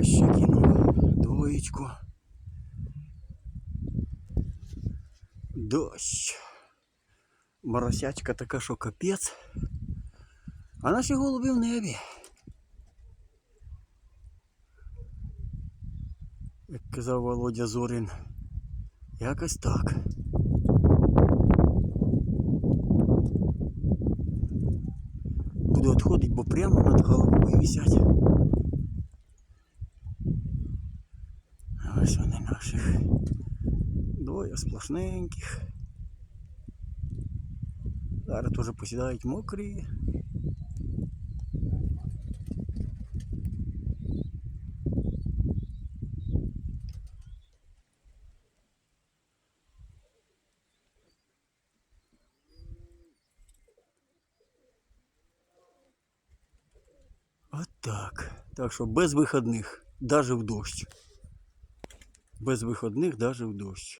Ось ще кинув двоєчку. Дощ. Моросячка така, що капець. А наші голуби в небі. Як казав Володя Зорин. Якось так. Буду відходити, бо прямо над головою висять. Ось вони наших. Двоє сплошненьких. Зараз теж посідають мокрі. От так. Так що без вихідних, навіть в дощ. Без вихідних, навіть в дощ.